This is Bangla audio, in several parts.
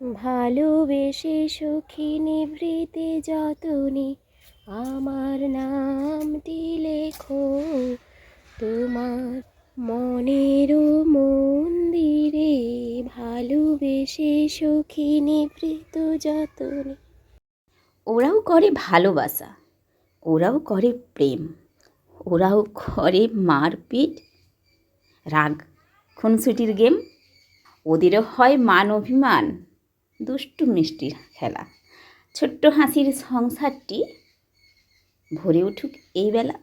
ভালোবেসে সুখী নিভৃতে যতনে আমার নামটি লেখো তোমার মনের মন্দিরে ভালোবেসে সুখী নিভৃত যতনে। ওরাও করে ভালোবাসা, ওরাও করে প্রেম, ওরাও করে মারপিট। রাগ, খুনসুটির গেম, ওদেরও হয় মান অভিমান। দুষ্টু মিষ্টির খেলা। ছোট্ট হাসির সংসারটি ভরে উঠুক এই বেলা।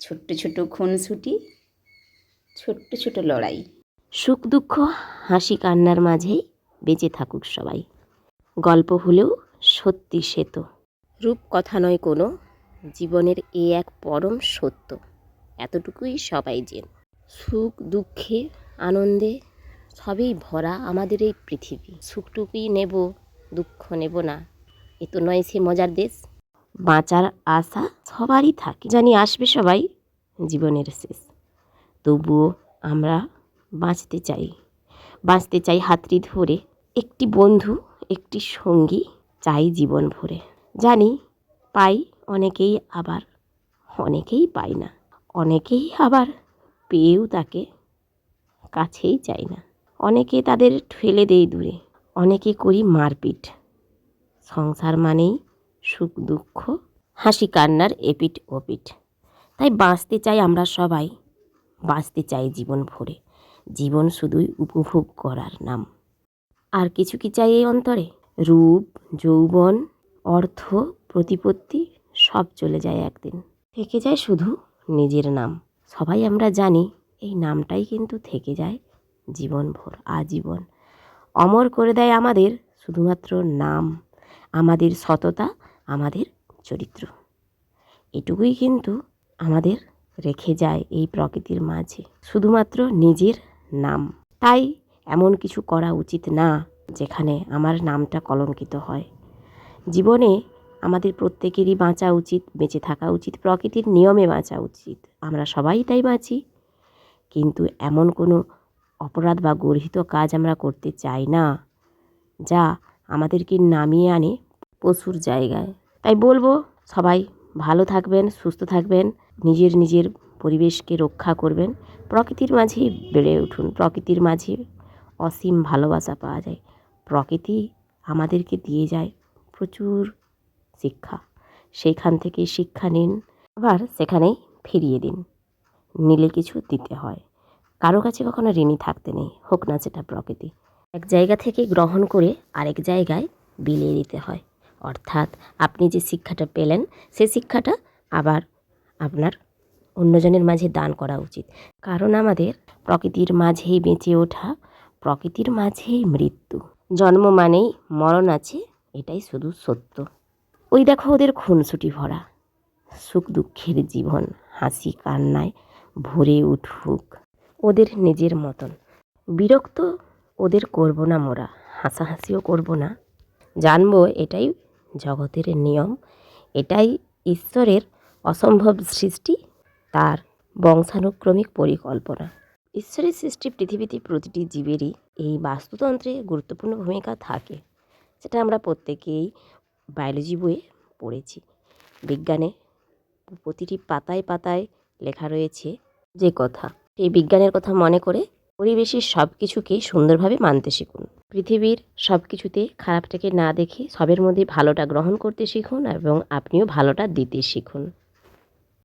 ছোট্ট ছোট খুনসুটি, ছোট্ট ছোট লড়াই। সুখ দুঃখ, হাসি কান্নার মাঝেই বেঁচে থাকুক সবাই। গল্প হলেও সত্যি সে তো। রূপ কথা নয় কোনো, জীবনের এ এক পরম সত্য। এতটুকুই সবাই জেন। সুখ, দুঃখে, আনন্দে সবই ভরা আমাদের এই পৃথিবী। সুখটুকুই নেব, দুঃখ নেব না। এ তো নয় সে মজার দেশ। বাঁচার আশা সবারই থাকে। জানি আসবে সবাই, জীবনের শেষ। তবুও আমরা বাঁচতে চাই। বাঁচতে চাই হাতড়ি ধরে। একটি বন্ধু, একটি সঙ্গী চাই জীবন ভরে। জানি পাই অনেকেই আবার, অনেকেই পাই না। অনেকেই আবার পেয়েও তাকে কাছেই চাই না। অনেকে তাদের ঠেলে দেই দূরে অনেকে করি মারপিট। সংসার মানেই সুখ, দুঃখ, হাসি, কান্নার এপিট ওপিট তাই বাঁচতে চাই আমরা সবাই, বাঁচতে চাই জীবন ভরে। জীবন শুধুই উপভোগ করার নাম। আর কিছু কি চাই এই অন্তরে? রূপ, যৌবন, অর্থ, প্রতিপত্তি, সব চলে যায় একদিন। থেকে যায় শুধু নিজের নাম। সবাই আমরা জানি এই নামটাই কিন্তু থেকে যায় জীবনভর, আজীবন। অমর করে দেয় আমাদের শুধুমাত্র নাম, আমাদের সততা, আমাদের চরিত্র। এটুকুই কিন্তু আমাদের রেখে যায় এই প্রকৃতির মাঝে, শুধুমাত্র নিজের নাম। তাই এমন কিছু করা উচিত না যেখানে আমার নামটা কলঙ্কিত হয়। জীবনে আমাদের প্রত্যেকেরই বাঁচা উচিত, বেঁচে থাকা উচিত, প্রকৃতির নিয়মে বাঁচা উচিত। আমরা সবাই তাই বাঁচি। কিন্তু এমন কোনো অপরাধ বা গর্হিত কাজ আমরা করতে চাই না, যা আমাদেরকে নামিয়ে আনে পশুর জায়গায়। তাই বলব, সবাই ভালো থাকবেন, সুস্থ থাকবেন, নিজের নিজের পরিবেশকে রক্ষা করবেন। প্রকৃতির মাঝে বেড়ে উঠুন, প্রকৃতির মাঝে অসীম ভালোবাসা পাওয়া যায়। প্রকৃতি আমাদেরকে দিয়ে যায় প্রচুর শিক্ষা। সেইখান থেকে শিক্ষা নিন, আবার সেখানেই ফিরিয়ে দিন। নিলে কিছু দিতে হয়। কারও কাছে কখনো ঋণী থাকতে নেই, হোক না সেটা প্রকৃতি। এক জায়গা থেকে গ্রহণ করে আরেক জায়গায় বিলিয়ে দিতে হয়। অর্থাৎ আপনি যে শিক্ষাটা পেলেন, সে শিক্ষাটা আবার আপনার অন্যজনের মাঝে দান করা উচিত। কারণ আমাদের প্রকৃতির মাঝেই বেঁচে ওঠা, প্রকৃতির মাঝেই মৃত্যু। জন্ম মানেই মরণ আছে, এটাই শুধু সত্য। ওই দেখো ওদের খুনসুটি ভরা। সুখ দুঃখের জীবন, হাসি কান্নায় ভরে উঠুক। ওদের নিজের মতন। বিরক্ত ওদের করব না মোরা, হাসাহাসিও করব না। জানব এটাই জগতের নিয়ম, এটাই ঈশ্বরের অসম্ভব সৃষ্টি, তার বংশানুক্রমিক পরিকল্পনা। ঈশ্বরের সৃষ্টি পৃথিবীতে প্রতিটি জীবেরই এই বাস্তুতন্ত্রে গুরুত্বপূর্ণ ভূমিকা থাকে সেটা আমরা প্রত্যেকেই বায়োলজি বইয়ে পড়েছি। বিজ্ঞানে প্রতিটি পাতায় পাতায় লেখা রয়েছে যে কথা এই বিজ্ঞানের কথা মনে করে পরিবেশের সব কিছুকে সুন্দরভাবে মানতে শিখুন। পৃথিবীর সব কিছুতে খারাপটাকে না দেখে সবের মধ্যে ভালোটা গ্রহণ করতে শিখুন এবং আপনিও ভালোটা দিতে শিখুন।